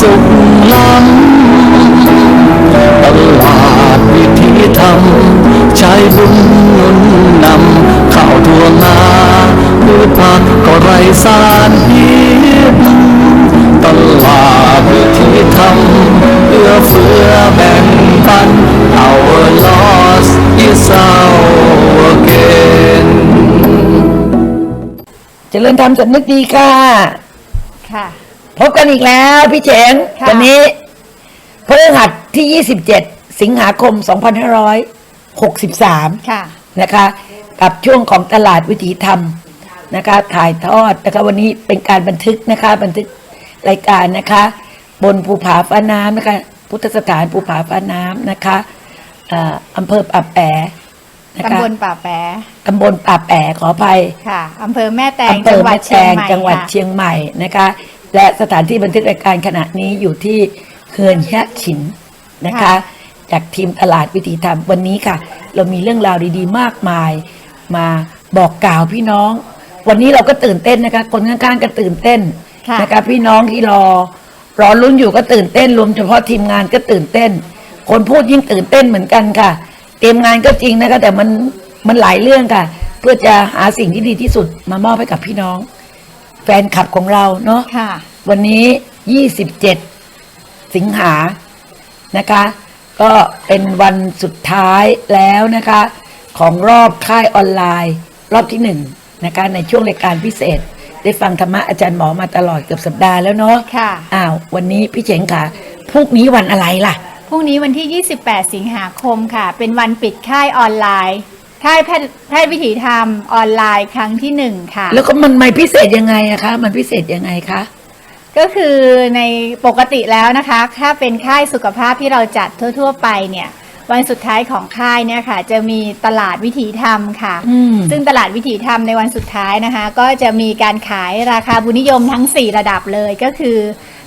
สุขล้ำตลาดวิธีทำใช้บุญนุนนำข้าวทั่วนาพืชผักก็ไรสารพิษตลาดวิธีทำเอื้อเฟื้อแบ่งปัน our loss is our gain เจริญธรรมสำนึกดีค่ะ ค่ะ พบกันอีกแล้วพี่เจ๋งค่ะ วันนี้พฤหัสที่ 27 สิงหาคม 2563 ค่ะ นะคะ กับช่วงของตลาดวิถีธรรมนะคะ ถ่ายทอดนะคะวันนี้เป็นการบันทึกนะคะ บันทึกรายการนะคะ บนภูผาฟ้าน้ำนะคะ พุทธสถานภูผาฟ้าน้ำนะคะเอ่ออำเภอป่าแปะนะคะตำบลป่าแปะตำบลป่าแปะขออภัย ค่ะอำเภอแม่แตงอำเภจัองหวัแม่ดแตเชียงงใหม่จังหวัดค่ะ เชียงใหม่นะคะ และสถานที่บันทึกรายการขณะนี้อยู่ที่เขื่อนแยะฉินนะคะค่ะจากทีมตลาดวิถีธรรมวันนี้ค่ะ เรามีเรื่องราวดีๆ มากมายมาบอกกล่าวพี่น้อง วันนี้เราก็ตื่นเต้นนะคะ คนข้างๆก็ตื่นเต้นค่ะนะคะพี่น้องที่รอรอลุ้นอยู่ก็ตื่นเต้น รวมเฉพาะทีมงานก็ตื่นเต้น คนพูดยิ่งตื่นเต้นเหมือนกันค่ะเตรียมงานก็จริงนะคะแต่มันมันหลายเรื่องค่ะ เพื่อจะหาสิ่งที่ดีที่สุดมามอบให้กับพี่น้อง แฟนคลับของเราเนาะค่ะ วันนี้ 27 สิงหานะคะ ก็เป็นวันสุดท้ายแล้วนะคะ ของรอบค่ายออนไลน์ รอบที่หนึ่งนะคะในช่วงรายการพิเศษ ได้ฟังธรรมะอาจารย์หมอมาตลอดเกือบสัปดาห์แล้วเนาะค่ะอ้าววันนี้พี่เจ๋งค่ะพรุ่งนี้วันอะไรล่ะพรุ่งนี้วันที่ 28 สิงหาคมค่ะ เป็นวันปิดค่ายออนไลน์ ค่ายแพทย์แพทย์วิถีธรรมออนไลน์ครั้งที่หนึ่งค่ะ แล้วก็มันไม่พิเศษยังไงอะคะ มันพิเศษยังไงคะ ก็คือในปกติแล้วนะคะ ถ้าเป็นค่ายสุขภาพที่เราจัดทั่ว ๆ ไปเนี่ย วันสุดท้ายของค่ายเนี่ยค่ะ จะมีตลาดวิถีธรรมค่ะ อืม ซึ่งตลาดวิถีธรรมในวันสุดท้ายนะคะ ก็จะมีการขายราคาบุญนิยมทั้ง 4 ระดับเลยก็คือ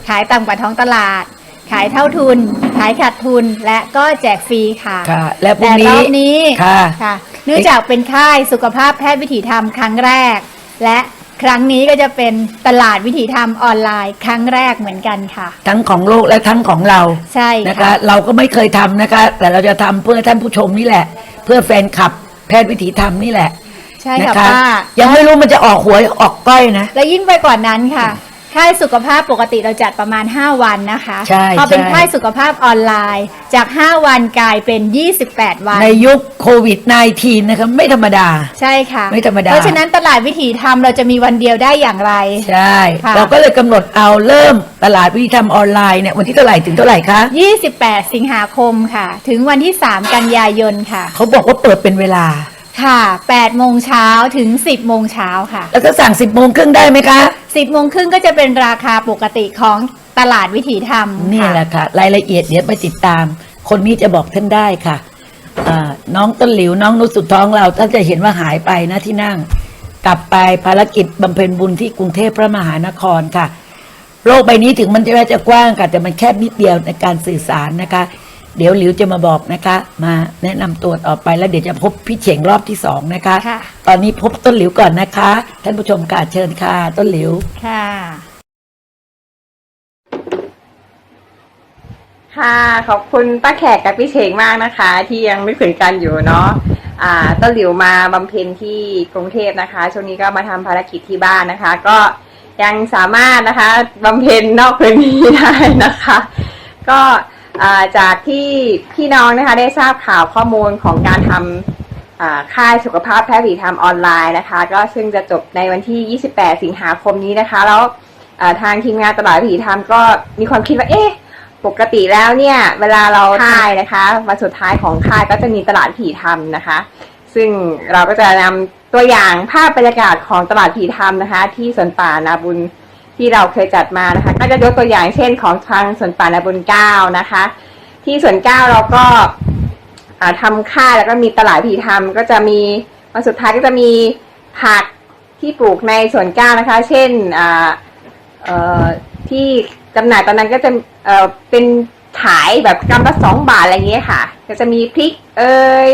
ขายต่ำกว่าท้องตลาด ขายเท่าทุน ขายขาดทุนและก็แจกฟรีค่ะ ค่ะ และพรุ่แต่งรนี้อบนี้ ค่ะ ค่ะ เนื่องจากเป็นค่ายสุขภาพแพทย์วิถีธรรมครั้งแรก และครั้งนี้ก็จะเป็นตลาดวิถีธรรมออนไลน์ครั้งแรกเหมือนกันค่ะ ทั้งของโลกและทั้งของเราใช่นะคะค่ะเราก็ไม่เคยทำนะคะ แต่เราจะทำเพื่อท่านผู้ชมนี่แหละ เพื่อแฟนคลับแพทย์วิถีธรรมนี่แหละ ใช่นะค่ะคะป้ายังไม่รู้มันจะออกหวยออกก้อยนะ และยิ่งไปกว่านั้นค่ะ ค่ายสุขภาพปกติเราจัดประมาณ 5 วันนะคะใช่พอเป็นใช่ ค่ายสุขภาพออนไลน์ จาก 5 วันกลายเป็น 28 วัน ในยุคโควิด -19 นะคะไม่ธรรมดา ใช่ค่ะ ไม่ธรรมดา เพราะฉะนั้นตลาดวิถีธรรมเราจะมีวันเดียวได้อย่างไร ใช่ ค่ะ เราก็เลยกำหนดเอาเริ่มตลาดวิธีธรรมออนไลน์เนี่ยวันที่เท่าไหร่ถึงเท่าไหร่คะ 28 สิงหาคมค่ะ ถึงวันที่ 3 กันยายนค่ะ เขาบอกว่าเปิดเป็นเวลา ค่ะ8โมงเช้าถึง 10โมงเช้าค่ะ แล้วถ้าสั่ง 10โมงครึ่งได้ไหมคะ 10โมงครึ่งก็จะเป็นราคาปกติของตลาดวิถีธรรมนี่ค่ะแหละค่ะ รายละเอียดเดี๋ยวไปติดตาม คนนี้จะบอกท่านได้ค่ะอ่าน้องต้นหลิวน้องนุชสุดท้องเราท่านจะเห็นว่าหายไปนะที่นั่ง กลับไปภารกิจบำเพ็ญบุญที่กรุงเทพพระมหานครค่ะ โลกใบนี้ถึงมันจะแม้จะกว้างค่ะแต่มันแคบนิดเดียวในการสื่อสารนะคะ เดี๋ยวหลิวจะมาบอกนะคะ มาแนะนำตัวต่อไปแล้วเดี๋ยวจะพบพี่เฉ่งรอบที่สองนะคะ ค่ะ ตอนนี้พบต้นหลิวก่อนนะคะ ท่านผู้ชมค่ะเชิญค่ะ ต้นหลิว ค่ะ ค่ะ ขอบคุณป้าแขกกับพี่เชงมากนะคะ ที่ยังไม่ขืนกันอยู่เนาะอ่าต้นหลิวมาบำเพ็ญที่กรุงเทพนะคะ ช่วงนี้ก็มาทำภารกิจที่บ้านนะคะ ก็ยังสามารถนะคะบำเพ็ญนอกพื้นที่ได้นะคะ ก็อ่า จากที่พี่น้องนะคะได้ทราบข่าวข้อมูลของการทำค่ายสุขภาพแพทย์ผีธรรมออนไลน์นะคะ ก็ซึ่งจะจบในวันที่ 28 สิงหาคมนี้นะคะ แล้วทางทีมงานตลาดผีธรรมก็มีความคิดว่าเอ๊ะปกติแล้วเนี่ยเวลาเราค่ายนะคะวันสุดท้ายของค่ายก็จะมีตลาดผีธรรมนะคะ ซึ่งเราก็จะนำตัวอย่างภาพบรรยากาศของตลาดผีธรรมนะคะ ที่สวนป่านาบุญ ที่เราเคยจัดมานะคะ ก็จะยกตัวอย่างเช่นของทางสวนป่านาบุญเก้านะคะ ที่สวนเก้าเราก็อ่าทำค่าแล้วก็มีตลาดผีธรรมก็จะมีวันสุดท้ายก็จะมีผักที่ปลูกในสวนเก้านะคะ เช่นที่จำหน่ายตอนนั้นก็จะเเป็นขายแบบกำละสองบาทอะไรเงี้ยค่ะ ก็จะมีพริกเอย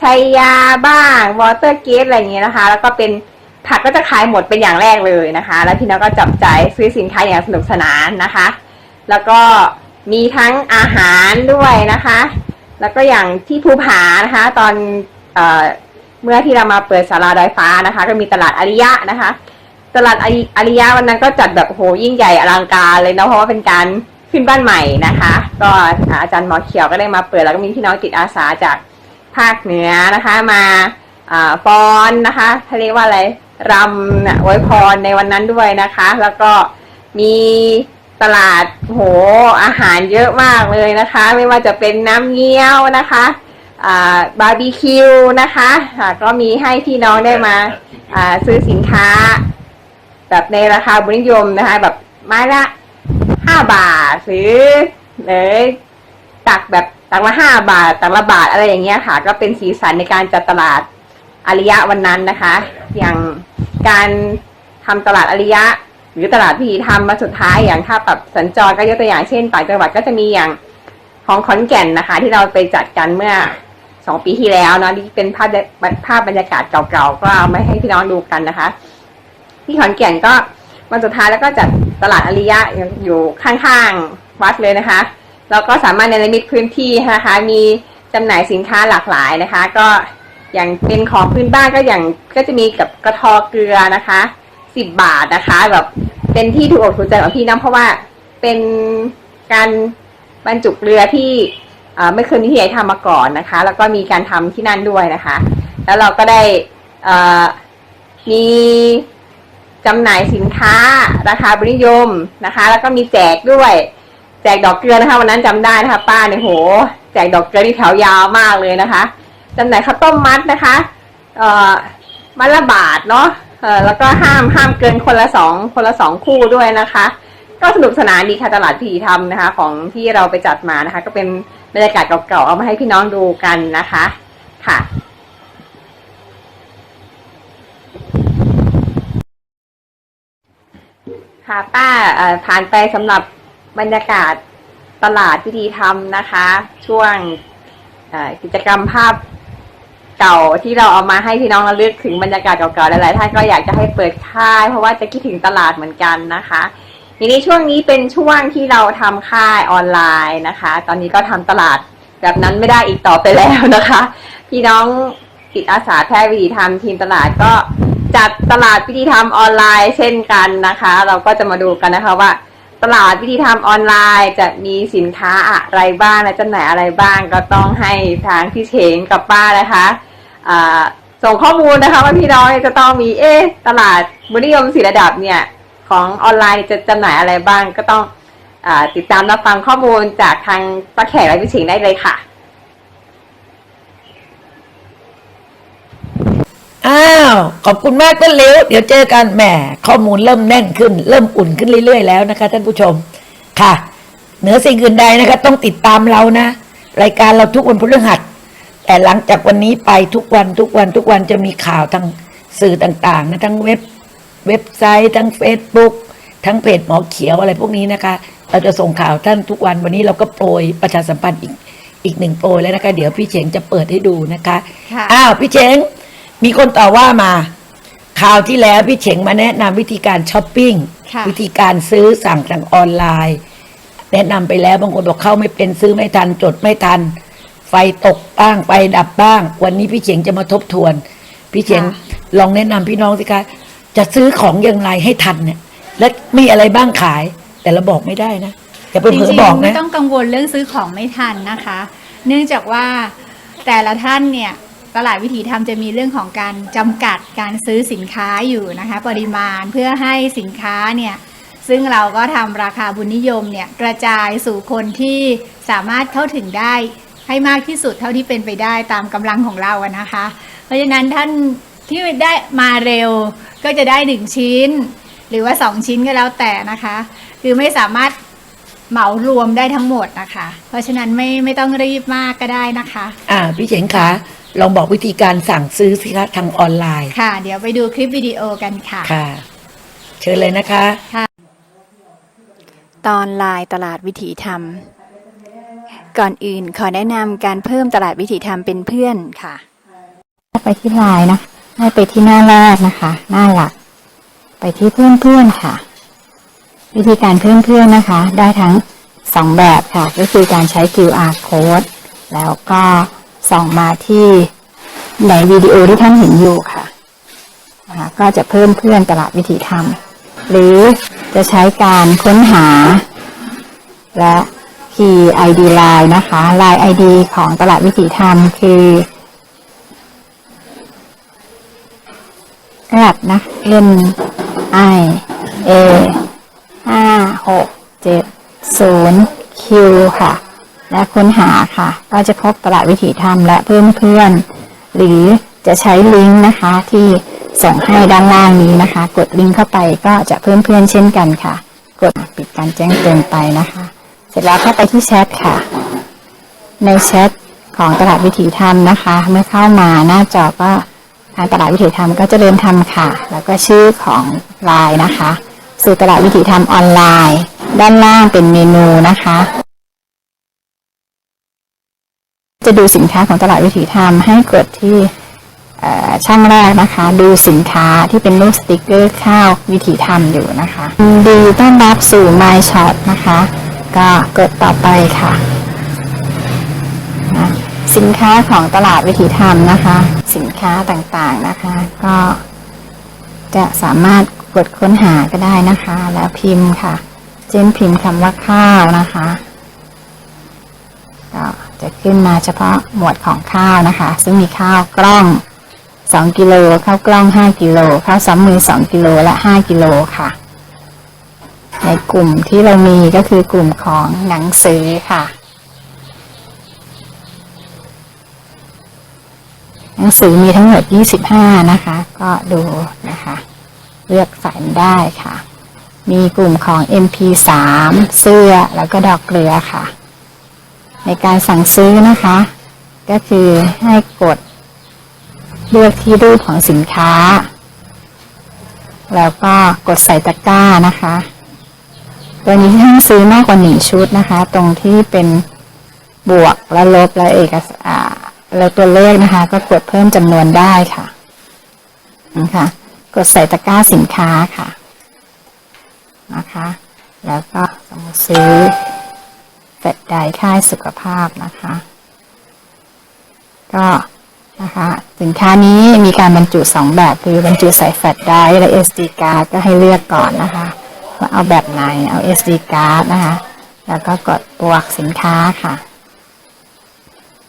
ชัยยาบ้าง วอเตอร์เกสอะไรเงี้ยนะคะ แล้วก็เป็น ผักก็จะขายหมดเป็นอย่างแรกเลยนะคะ แล้วพี่น้องก็จับจ่ายซื้อสินค้าอย่างสนุกสนานนะคะ แล้วก็มีทั้งอาหารด้วยนะคะ แล้วก็อย่างที่ภูผานะคะ ตอนเอเมื่อที่เรามาเปิดศาลาดอยฟ้านะคะ ก็มีตลาดอาริยะนะคะ ตลาดอาริอริยะวันนั้นก็จัดแบบโหยิ่งใหญ่อลังการเลยเนาะเพราะว่าเป็นการขึ้นบ้านใหม่นะคะ ก็อาจารย์หมอเขียวก็ได้มาเปิดแล้วก็มีพี่น้องจิตอาสาจากภาคเหนือนะคะมาอ่าฟ้อนนะคะเขาเรียกว่าอะไร รำนะอวยพรในวันนั้นด้วยนะคะ แล้วก็มีตลาดโหอาหารเยอะมากเลยนะคะ ไม่ว่าจะเป็นน้ำเงี้ยวนะคะบาร์บีคิวนะคะอ่าก็มีให้พี่น้องได้มาซื้อสินค้า แบบในราคาบุญนิยมนะคะ แบบไม้ละห้าบาทหรือหรือตักแบบตักละห้าบาทตักละบาทอะไรอย่างเงี้ยค่ะ ก็เป็นสีสันในการจัดตลาด อริยะวันนั้นนะคะ อย่างการทำตลาดอริยะ หรือตลาดพิธีธรรมมาสุดท้ายอย่างถ้าแบบสัญจรก็ยกตัวอย่างเช่นต่างจังหวัดก็จะมีอย่างของขอนแก่นนะคะ ที่เราไปจัดกันเมื่อสองปีที่แล้วเนาะนี่เป็นภาพภาพบรรยากาศเก่าๆก็เอามาให้พี่น้องดูกันนะคะ ที่ขอนแก่นก็วันสุดท้ายแล้วก็จัดตลาดอริยะอยู่ข้างๆวัดเลยนะคะแล้วก็สามารถในลิมิตพื้นที่นะคะ มีจำหน่ายสินค้าหลากหลายนะคะ ก็ อย่างเป็นของพื้นบ้านก็อย่างก็จะมีกับกระทอเกลือนะคะสิบบาทนะคะแบบเป็นที่ถูกอกถูกใจของพี่น้องเพราะว่าเป็นการบรรจุเกลือที่ไม่เคยมีที่ไหนทำมาก่อนนะคะ แล้วก็มีการทำที่นั่นด้วยนะคะ แล้วเราก็ได้มีจำหน่ายสินค้าราคาบริยมนะคะ แล้วก็มีแจกด้วยแจกดอกเกลือนะคะวันนั้นจำได้นะคะ ป้าเนี่ยโห แจกดอกเกลือที่แถวยาวมากเลยนะคะ จำหน่ายข้าวต้มมัดนะคะเอ่อมัดละบาทเนาะเออแล้วก็ห้ามห้ามเกินคนละสองคนละสองคู่ด้วยนะคะ ก็สนุกสนานดีค่ะตลาดผีทำนะคะ ของที่เราไปจัดมานะคะ ก็เป็นบรรยากาศเก่าๆเอามาให้พี่น้องดูกันนะคะค่ะค่ะป้าผ่านไปสำหรับบรรยากาศตลาดพิธีธรรมนะคะ ช่วงกิจกรรมภาพ เก่าที่เราเอามาให้พี่น้องระลึกถึงบรรยากาศเก่าๆหลายๆท่านก็อยากจะให้เปิดค่าย เพราะว่าจะคิดถึงตลาดเหมือนกันนะคะทีนี้ช่วงนี้เป็นช่วงที่เราทำค่ายออนไลน์นะคะ ตอนนี้ก็ทำตลาดแบบนั้นไม่ได้อีกต่อไปแล้วนะคะ พี่น้องจิตอาสาแพทย์วิถีธรรมทีมตลาดก็จัดตลาดพิธีธรรมออนไลน์เช่นกันนะคะ เราก็จะมาดูกันนะคะว่า ตลาดพิธีธรรมออนไลน์จะมีสินค้าอะไรบ้างและจำหน่ายอะไรบ้างก็ต้องให้ทางพี่เฉงกับป้านะคะ ส่งข้อมูลนะคะว่าพี่น้องจะต้องมีเอ๊ตลาดบุนิยมสีระดับเนี่ยของออนไลน์จะจำหน่ายอะไรบ้างก็ต้องอติดตามรับฟังข้อมูลจากทางป้าแขกและพี่เฉงได้เลยค่ะอ้าวขอบคุณมากต้นเหลวเดี๋ยวเจอกันแหมข้อมูลเริ่มแน่นขึ้น เริ่มอุ่นขึ้นเรื่อยๆแล้วนะคะ ท่านผู้ชมค่ะ เหนือสิ่งอื่นใดนะคะ ต้องติดตามเรานะ รายการเราทุกวันพฤหัส แต่หลังจากวันนี้ไปทุกวันทุกวันทุกวันจะมีข่าวทางสื่อต่างๆนะทั้งเว็บเว็บไซต์ ทั้ง Facebook ทั้งเพจหมอเขียวอะไรพวกนี้นะคะ เราจะส่งข่าวท่านทุกวันวันนี้เราก็โปรยประชาสัมพันธ์อีกอีกหนึ่งโปรยแล้วนะคะ เดี๋ยวพี่เฉงจะเปิดให้ดูนะคะค่ะอ้าวพี่เฉงมีคนต่อว่ามาข่าวที่แล้วพี่เฉงมาแนะนำวิธีการช้อปปิ้งค่ะวิธีการซื้อสั่งทางออนไลน์ แนะนำไปแล้วบางคนบอกเข้าไม่เป็นซื้อไม่ทันจดไม่ทัน ไฟตกบ้างไฟดับบ้าง วันนี้พี่เฉงจะมาทบทวน พี่เฉงค่ะ ลองแนะนำพี่น้องสิคะจะซื้อของอย่างไรให้ทันเนี่ย และมีอะไรบ้างขาย แต่เราบอกไม่ได้นะอย่าไปจเผลริองบอกๆไม่นะ ต้องกังวลเรื่องซื้อของไม่ทันนะคะ เนื่องจากว่าแต่ละท่านเนี่ยตลาดวิถีธรรมจะมีเรื่องของการจำกัดการซื้อสินค้าอยู่นะคะ ปริมาณเพื่อให้สินค้าเนี่ยซึ่งเราก็ทำราคาบุญนิยมเนี่ยกระจายสู่คนที่สามารถเข้าถึงได้ ให้มากที่สุดเท่าที่เป็นไปได้ตามกำลังของเราอะนะคะ เพราะฉะนั้นท่านที่ได้มาเร็วก็จะได้หนึ่งชิ้น หรือว่าสองชิ้นก็แล้วแต่นะคะ คือไม่สามารถเหมารวมได้ทั้งหมดนะคะ เพราะฉะนั้นไม่ไม่ต้องรีบมากก็ได้นะคะ อ่าพี่เฉงคะลองบอกวิธีการสั่งซื้อสิคะทางออนไลน์ ค่ะ เดี๋ยวไปดูคลิปวิดีโอกันค่ะ ค่ะ เชิญเลยนะคะตอนลายตลาดวิถีธรรม ก่อนอื่นขอแนะนำการเพิ่มตลาดวิถีธรรมเป็นเพื่อนค่ะ ไปที่ไลน์นะให้ไปที่หน้าแรกนะคะ หน้าหลัก ไปที่เพื่อนเพื่อนค่ะ วิธีการเพื่อนเพื่อนนะคะ ได้ทั้งสองแบบค่ะ ก็คือการใช้ QR code แล้วก็ส่องมาที่ในวิดีโอที่ท่านเห็นอยู่ค่ะนะคะก็จะเพิ่มเพื่อนตลาดวิถีธรรม หรือจะใช้การค้นหา และ Key ID Line นะคะ Line ID ของตลาดวิถีธรรมคือแอดนะ N I A ห้าหกเจ็ดศูนย์ Q ค่ะ และค้นหาค่ะ ก็จะพบตลาดวิถีธรรมและเพื่อนเพื่อนๆหรือจะใช้ลิงก์นะคะที่ส่งให้ด้านล่างนี้นะคะ กดลิงก์เข้าไปก็จะเพิ่มเพื่อนเช่นกันค่ะ กดปิดการแจ้งเตือนไปนะคะ ร็จแล้วเข้าไปที่แชทค่ะ ในแชทของตลาดวิถีธรรมนะคะ เมื่อเข้ามาหน้าจอก็ทางตลาดวิถีธรรมก็จะเริ่มทำค่ะ แล้วก็ชื่อของไลน์นะคะ สู่ตลาดวิถีธรรมออนไลน์ ด้านล่างเป็นเมนูนะคะ จะดูสินค้าของตลาดวิถีธรรมให้กดที่ช่องแรกนะคะ ดูสินค้าที่เป็นรูปสติกเกอร์ข้าววิถีธรรมอยู่นะคะ ดีต้อนรับสู่ My Shop นะคะ ก็กดต่อไปค่ะ สินค้าของตลาดวิถีธรรมนะคะ สินค้าต่างๆนะคะ ก็จะสามารถกดค้นหาก็ได้นะคะ แล้วพิมพ์ค่ะ เช่นพิมพ์คำว่าข้าวนะคะก็จะขึ้นมาเฉพาะหมวดของข้าวนะคะ ซึ่งมีข้าวกล้อง 2 กิโลข้าวกล้อง 5 กิโลข้าวซ้ำมือ 2 กิโลและ 5 กิโลค่ะ ในกลุ่มที่เรามีก็คือกลุ่มของหนังสือค่ะ หนังสือมีทั้งหมด 25 นะคะ ก็ดูนะคะ เลือกสายได้ค่ะ มีกลุ่มของ MP3 เสื้อแล้วก็ดอกเกลือค่ะ ในการสั่งซื้อนะคะ ก็คือให้กด เลือกที่รูปของสินค้า แล้วก็กดใส่ตะกร้านะคะ ตัวนี้ที่ท่านซื้อมากกว่าหนึ่งชุดนะคะ ตรงที่เป็นบวกและลบและเอกสารแล้วตัวเลขนะคะ ก็กดเพิ่มจำนวนได้ค่ะนะคะกดใส่ตะกร้าสินค้าค่ะนะคะ แล้วก็สมมติซื้อแฟดไดค่ายสุขภาพนะคะ ก็นะคะสินค้านี้มีการบรรจุสองแบบคือบรรจุใส่แฟลชไดร์และ SD card ก็ให้เลือกก่อนนะคะ ว่าเอาแบบไหน เอา SD card นะคะ แล้วก็กดบวกสินค้าค่ะ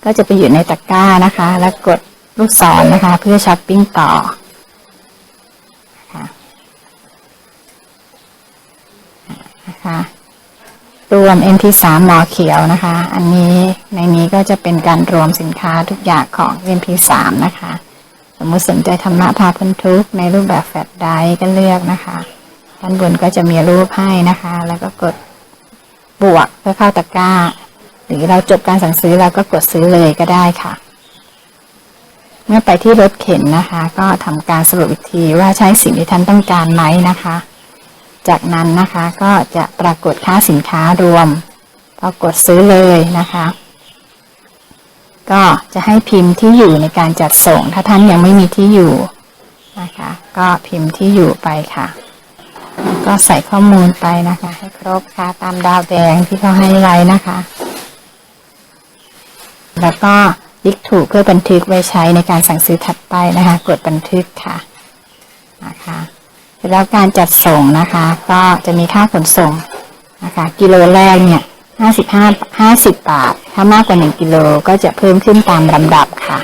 ก็จะไปอยู่ในตะกร้านะคะ แล้วกดลูกศรนะคะ เพื่อช้อปปิ้งต่อค่ะนะคะรวม MP3 หมอเขียวนะคะ อันนี้ในนี้ก็จะเป็นการรวมสินค้าทุกอย่างของ MP3 นะคะ สมมติสนใจธรรมะพาพ้นทุกข์ในรูปแบบแฟลชไดรฟ์ก็เลือกนะคะ ด้านบนก็จะมีรูปให้นะคะ แล้วก็กดบวกเพื่อเข้าตะกร้า หรือเราจบการสั่งซื้อเราก็กดซื้อเลยก็ได้ค่ะ เมื่อไปที่รถเข็นนะคะ ก็ทำการสรุปอีกทีว่าใช้สิ่งที่ท่านต้องการไหมนะคะ จากนั้นนะคะก็จะปรากฏค่าสินค้ารวมพอกดซื้อเลยนะคะ ก็จะให้พิมพ์ที่อยู่ในการจัดส่ง ถ้าท่านยังไม่มีที่อยู่นะคะ ก็พิมพ์ที่อยู่ไปค่ะ ก็ใส่ข้อมูลไปนะคะ ให้ครบค่ะตามดาวแดงที่เขาให้ไว้นะคะ แล้วก็ลิกถูกเพื่อบันทึกไว้ใช้ในการสั่งซื้อถัดไปนะคะ กดบันทึกค่ะนะคะเสร็จแล้วการจัดส่งนะคะ ก็จะมีค่าขนส่งนะคะ กิโลแรกเนี่ย55 50บาท ถ้ามากกว่า1กิโลก็จะเพิ่มขึ้นตามลำดับค่ะ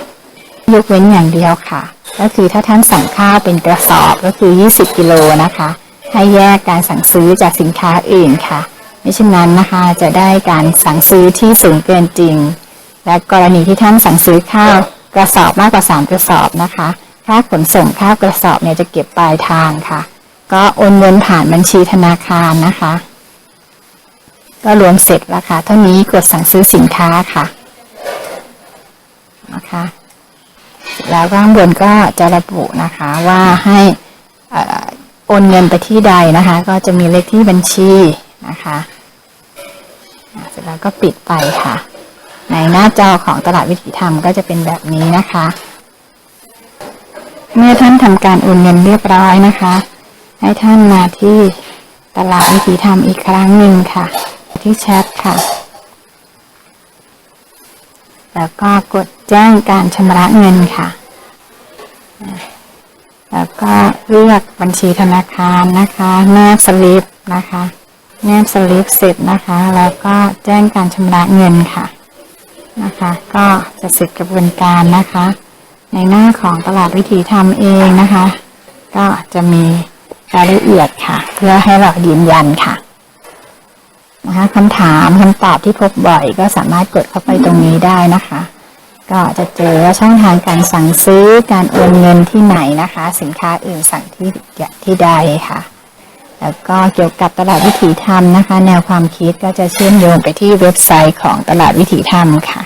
ยกเว้นอย่างเดียวค่ะ ก็คือถ้าท่านสั่งข้าวเป็นกระสอบก็คือ20กิโลนะคะ ให้แยกการสั่งซื้อจากสินค้าอื่นค่ะไม่เช่นนั้นนะคะจะได้การสั่งซื้อที่สูงเกินจริง และกรณีที่ท่านสั่งซื้อข้าวกระสอบมากกว่า 3 กระสอบนะคะค่าขนส่งข้าวกระสอบเนี่ยจะเก็บปลายทางค่ะ ก็โอนเงินผ่านบัญชีธนาคารนะคะ ก็รวมเสร็จแล้วค่ะเท่านี้กดสั่งซื้อสินค้าค่ะนะคะแล้วข้างบนก็จะระบุนะคะว่าให้ โอนเงินไปที่ใดนะคะ ก็จะมีเลขที่บัญชีนะคะเสร็จแล้วก็ปิดไปค่ะ ในหน้าจอของตลาดวิถีธรรมก็จะเป็นแบบนี้นะคะ เมื่อท่านทำการโอนเงินเรียบร้อยนะคะ ให้ท่านมาที่ตลาดวิถีธรรมอีกครั้งหนึ่งค่ะ ที่แชทค่ะ แล้วก็กดแจ้งการชำระเงินค่ะ แล้วก็เลือกบัญชีธนาคารนะคะแนบสลิปนะคะแนบสลิปเสร็จนะคะ แล้วก็แจ้งการชำระเงินค่ะนะคะ ก็จะเสร็จกระบวนการนะคะ ในหน้าของตลาดวิถีธรรมเองนะคะ ก็จะมีรายละเอียดค่ะ เพื่อให้เรายืนยันค่ะนะคะคำถามคำตอบที่พบบ่อยก็สามารถกดเข้าไปตรงนี้ได้นะคะ ก็จะเจอว่าช่องทางการสั่งซื้อการโอนเงินที่ไหนนะคะ สินค้าอื่นสั่งที่ที่ใดค่ะ แล้วก็เกี่ยวกับตลาดวิถีธรรมนะคะ แนวความคิดก็จะเชื่อมโยงไปที่เว็บไซต์ของตลาดวิถีธรรมค่ะ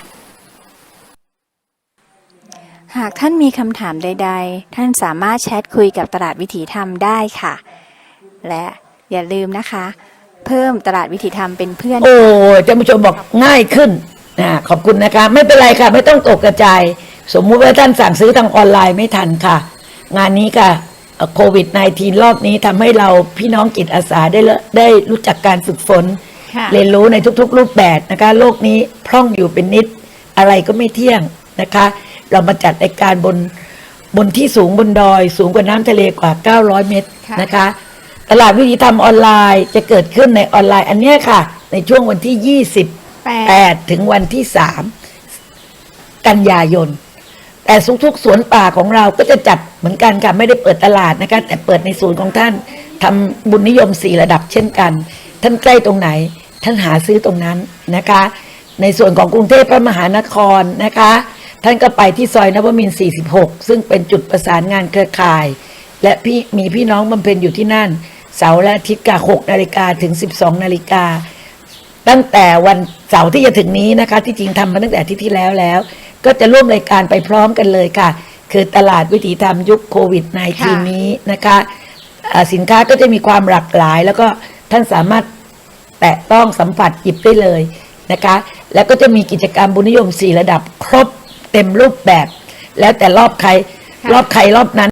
หากท่านมีคำถามใด ๆ ท่านสามารถแชทคุยกับตลาดวิถีธรรมได้ค่ะ และอย่าลืมนะคะ เพิ่มตลาดวิถีธรรมเป็นเพื่อน โอ้ท่านผู้ชมบอกง่ายขึ้น นะขอบคุณนะคะ ไม่เป็นไรค่ะ ไม่ต้องตกกระจาย สมมุติว่าท่านสั่งซื้อทางออนไลน์ไม่ทันค่ะ งานนี้ค่ะโควิด -19 รอบนี้ทำให้เราพี่น้องจิตอาสาได้เลได้รู้จักการฝึกฝนค่ะเรียนรู้ในทุกๆ รูปแบบนะคะ โลกนี้พร่องอยู่เป็นนิดอะไรก็ไม่เที่ยงนะคะ เรามาจัดรายการบนบนที่สูงบนดอย สูงกว่าน้ำทะเลกว่า 900 เมตรค่ะนะคะ ตลาดวิถีธรรมออนไลน์จะเกิดขึ้นในออนไลน์อันเนี้ยค่ะ ในช่วงวันที่ แปด28ถึงวันที่3กันยายน แต่ทุกๆสวนป่าของเราก็จะจัดเหมือนกันค่ะ ไม่ได้เปิดตลาดนะคะ แต่เปิดในศูนย์ของท่านทำบุญนิยมสี่ระดับเช่นกัน ท่านใกล้ตรงไหน ท่านหาซื้อตรงนั้นนะคะ ในส่วนของกรุงเทพพระมหานครนะคะ ท่านก็ไปที่ซอยนวมิน 46 ซึ่งเป็นจุดประสานงานเครือข่าย และพี่มีพี่น้องบำเพ็ญอยู่ที่นั่น เสาร์และอาทิตย์กะ6นาฬิกาถึง 12นาฬิกา ตั้งแต่วันเสาร์ที่จะถึงนี้นะคะ ที่จริงทำมาตั้งแต่อาที่ที่แล้วแล้ว ก็จะร่วมรายการไปพร้อมกันเลยค่ะ คือตลาดวิถีธรรมยุคโควิดค่ะ -19 นี้นะคะอ่าสินค้าก็จะมีความหลากหลาย แล้วก็ท่านสามารถแตะต้องสัมผัสหยิบได้เลยนะคะ แล้วก็จะมีกิจกรรมบุญนิยม 4 ระดับครบเต็มรูปแบบ แล้วแต่รอบใครรอบใครรอบนั้น